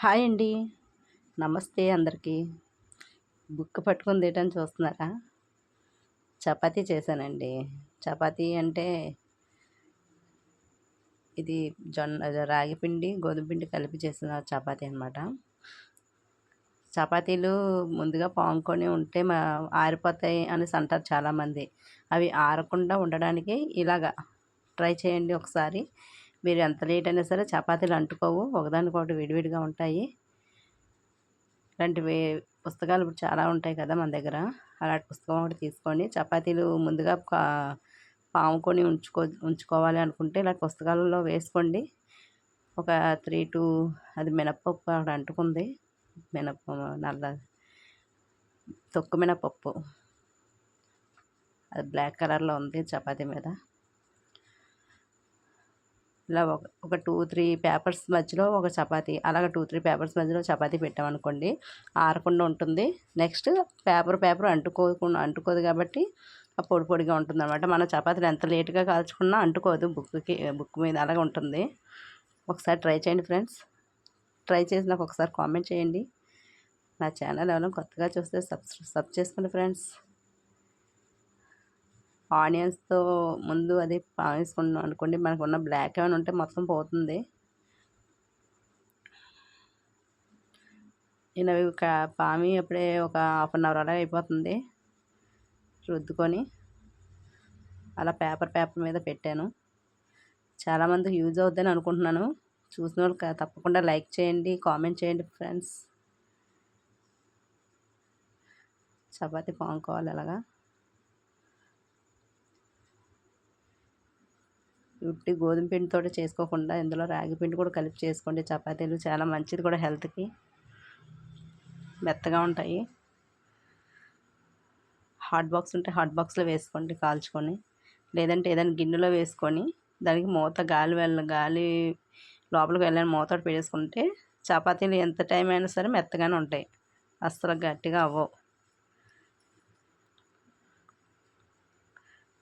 Hi అండి. నమస్తే అందరికీ. బుక్ పట్టుకుని తీయటం చూస్తున్నారా? చపాతీ చేశానండి. చపాతీ అంటే ఇది జొన్న రాగి పిండి గోధుమ పిండి కలిపి చేసిన చపాతీ అనమాట చపాతీలు ముందుగా పాముకొని ఉంటే మా ఆరిపోతాయి అనేసి అంటారు చాలామంది. అవి ఆరకుండా ఉండడానికి ఇలాగా ట్రై చేయండి ఒకసారి. మీరు ఎంత లేట్ అయినా సరే చపాతీలు అంటుకోవు. ఒకదానికొకటి విడివిడిగా ఉంటాయి. ఇలాంటివి పుస్తకాలు ఇప్పుడు చాలా ఉంటాయి కదా మన దగ్గర. అలాంటి పుస్తకం ఒకటి తీసుకోండి. చపాతీలు ముందుగా పాముకొని ఉంచుకో ఉంచుకోవాలి అనుకుంటే ఇలాంటి పుస్తకాలలో వేసుకోండి. ఒక త్రీ టూ అది మినప్పప్పు అక్కడ అంటుకుంది. మినప్ప నల్ల తొక్కు మినపప్పు అది బ్లాక్ కలర్లో ఉంది చపాతీ మీద. ఇలా ఒక ఒక టూ త్రీ పేపర్స్ మధ్యలో ఒక చపాతి అలాగ టూ త్రీ పేపర్స్ మధ్యలో చపాతీ పెట్టామనుకోండి ఆరకుండా ఉంటుంది. నెక్స్ట్ పేపర్ పేపర్ అంటుకోకుండా అంటుకోదు కాబట్టి పొడి పొడిగా ఉంటుంది అనమాట మన చపాతీలు ఎంత లేట్గా కాల్చుకున్నా అంటుకోదు బుక్కి బుక్ మీద అలాగే ఉంటుంది. ఒకసారి ట్రై చేయండి ఫ్రెండ్స్. ట్రై చేసి నాకు ఒకసారి కామెంట్ చేయండి. నా ఛానల్ ఎవరైనా కొత్తగా చూస్తే సబ్ సబ్ చేసుకోండి ఫ్రెండ్స్. ఆనియన్స్తో ముందు అది వేసుకున్నాం అనుకోండి. మనకు ఉన్న బ్లాక్ ఏమైనా ఉంటే మొత్తం పోతుంది. నేను అవి పామి అప్పుడే ఒక హాఫ్ అన్ అవర్ అలా అయిపోతుంది. రుద్దుకొని అలా పేపర్ పేపర్ మీద పెట్టాను. చాలామందికి యూజ్ అవుద్దని అనుకుంటున్నాను. చూసిన వాళ్ళు తప్పకుండా లైక్ చేయండి కామెంట్ చేయండి ఫ్రెండ్స్. చపాతి పాముకోవాలి అలాగా. ఉట్టి గోధుమ పిండితో చేసుకోకుండా ఇందులో రాగి పిండి కూడా కలిపి చేసుకోండి. చపాతీలు చాలా మంచిది కూడా హెల్త్కి. మెత్తగా ఉంటాయి. హాట్ బాక్స్ ఉంటే హాట్ బాక్స్లో వేసుకోండి కాల్చుకొని. లేదంటే ఏదైనా గిన్నెలో వేసుకొని దానికి మూత గాలి వెళ్ళ గాలి లోపలికి వెళ్ళని మూత పెట్టేసుకుంటే చపాతీలు ఎంత టైం అయినా సరే మెత్తగానే ఉంటాయి. అస్సలు గట్టిగా అవ్వవు.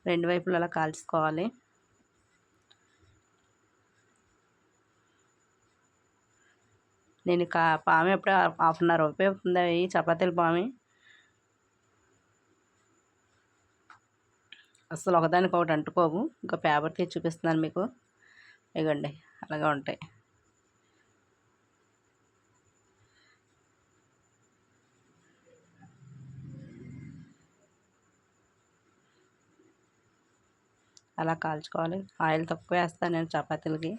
రెండు వైపులు అలా కాల్చుకోవాలి. నేను కా పామె ఎప్పుడే హాఫ్ అన్ అవర్ ఉపయోగపడుతుంది ఈ చపాతీలు పామి? అసలు ఒకదానికి ఒకటి అంటుకోవు. ఇంకా పేపర్ తీసి చూపిస్తున్నాను మీకు. ఇగండి అలాగే ఉంటాయి. అలా కాల్చుకోవాలి. ఆయిల్ తక్కువ వేస్తాను నేను చపాతీలకి.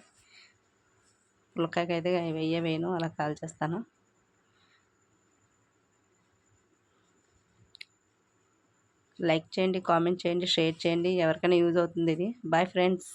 పులకాయకి అయితే వెయ్యి వేయను అలా కాల్చేస్తాను లైక్ చేయండి కామెంట్ చేయండి షేర్ చేయండి. ఎవరికైనా యూజ్ అవుతుంది ఇది. Bye friends.